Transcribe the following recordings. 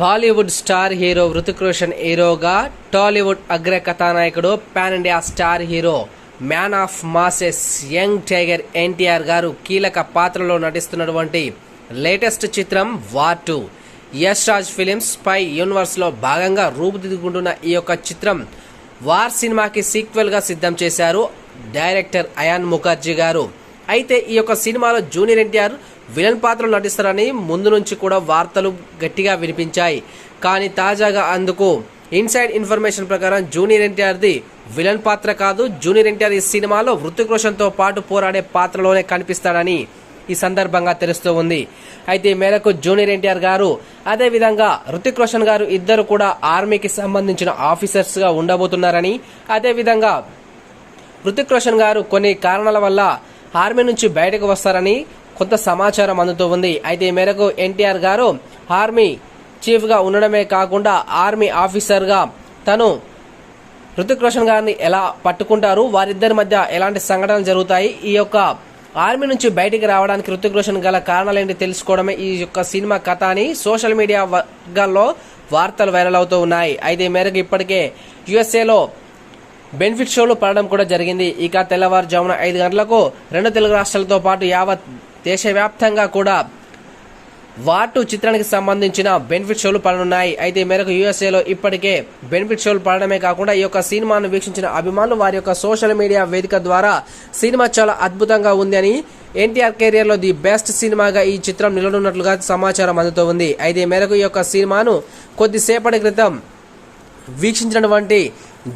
Bollywood star hero Hrithik Roshan హీరోగా Tollywood అగ్ర కథానాయకుడు pan India star hero man of masses young tiger NTR గారు కీలక పాత్రలో నటిస్తున్నటువంటి లేటెస్ట్ చిత్రం war two. Yash Raj films పై యూనివర్స్లో భాగంగా రూపుదిద్దుకుంటున్న ఈ యొక్క చిత్రం వార్ సినిమాకి సీక్వెల్గా సిద్ధం చేశారు డైరెక్టర్ అయాన్ ముఖర్జీ గారు. అయితే ఈ యొక్క సినిమాలో జూనియర్ ఎన్టీఆర్ విలన్ పాత్రలు నటిస్తారని ముందు నుంచి కూడా వార్తలు గట్టిగా వినిపించాయి. కానీ తాజాగా అందుకు ఇన్సైడ్ ఇన్ఫర్మేషన్ ప్రకారం జూనియర్ ఎన్టీఆర్ది విలన్ పాత్ర కాదు జూనియర్ ఎన్టీఆర్ ఈ సినిమాలో హృతిక్ రోషన్తో పాటు పోరాడే పాత్రలోనే కనిపిస్తాడని ఈ సందర్భంగా తెలుస్తూ ఉంది. అయితే ఈ మేరకు జూనియర్ ఎన్టీఆర్ గారు అదేవిధంగా రుతిక్ రోషన్ గారు ఇద్దరు కూడా ఆర్మీకి సంబంధించిన ఆఫీసర్స్గా ఉండబోతున్నారని అదేవిధంగా హృతిక్ రోషన్ గారు కొన్ని కారణాల వల్ల ఆర్మీ నుంచి బయటకు వస్తారని కొంత సమాచారం అందుతూ ఉంది. అయితే ఈ మేరకు ఎన్టీఆర్ గారు ఆర్మీ చీఫ్గా ఉండడమే కాకుండా ఆర్మీ ఆఫీసర్గా తను హృతిక్ రోషన్ గారిని ఎలా పట్టుకుంటారు? వారిద్దరి మధ్య ఎలాంటి సంఘటనలు జరుగుతాయి? ఈ యొక్క ఆర్మీ నుంచి బయటికి రావడానికి హృతిక్ రోషన్ గల కారణాలు ఏంటి తెలుసుకోవడమే ఈ యొక్క సినిమా కథ అని సోషల్ మీడియా వర్గాల్లో వార్తలు వైరల్ అవుతూ ఉన్నాయి. అయితే మేరకు ఇప్పటికే యుఎస్ఏలో బెనిఫిట్ షోలు పడడం కూడా జరిగింది. ఇక తెల్లవారుజామున ఐదు గంటలకు రెండు తెలుగు రాష్ట్రాలతో పాటు యావత్ దేశవ్యాప్తంగా కూడా వాటు చిత్రానికి సంబంధించిన బెనిఫిట్ షోలు పడనున్నాయి. అయితే ఈ మేరకు యూఎస్ఏలో ఇప్పటికే బెనిఫిట్ షోలు పడడమే కాకుండా ఈ యొక్క సినిమాను వీక్షించిన అభిమానులు వారి యొక్క సోషల్ మీడియా వేదిక ద్వారా సినిమా చాలా అద్భుతంగా ఉంది అని ఎన్టీఆర్ కెరియర్లో ది బెస్ట్ సినిమాగా ఈ చిత్రం నిలనున్నట్లుగా సమాచారం అందుతూ ఉంది. అయితే ఈ మేరకు ఈ యొక్క సినిమాను కొద్దిసేపటి క్రితం వీక్షించినటువంటి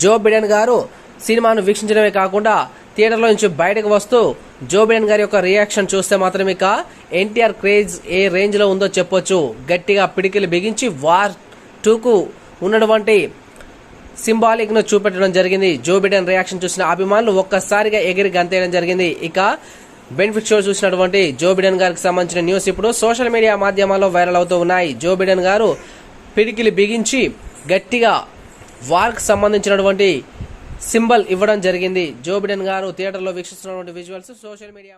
జో బిడెన్ గారు సినిమాను వీక్షించడమే కాకుండా థియేటర్లో నుంచి బయటకు వస్తూ జో బిడెన్ గారి యొక్క రియాక్షన్ చూస్తే మాత్రం ఇక ఎన్టీఆర్ క్రేజ్ ఏ రేంజ్లో ఉందో చెప్పొచ్చు. గట్టిగా పిడికిలు బిగించి వార్ టూకు ఉన్నటువంటి సింబాలిక్ను చూపెట్టడం జరిగింది. జో బిడెన్ రియాక్షన్ చూసిన అభిమానులు ఒక్కసారిగా ఎగిరి గంతేయడం జరిగింది. ఇక బెనిఫిట్ షో చూసినటువంటి జో బిడెన్ గారికి సంబంధించిన న్యూస్ ఇప్పుడు సోషల్ మీడియా మాధ్యమాల్లో వైరల్ అవుతూ ఉన్నాయి. జో బిడెన్ గారు పిడికిలి బిగించి గట్టిగా వార్క్ సంబంధించినటువంటి సింబల్ ఇవ్వడం జరిగింది. జో బిడెన్ గారు థియేటర్లో వీక్షిస్తున్నటువంటి విజువల్స్ సోషల్ మీడియా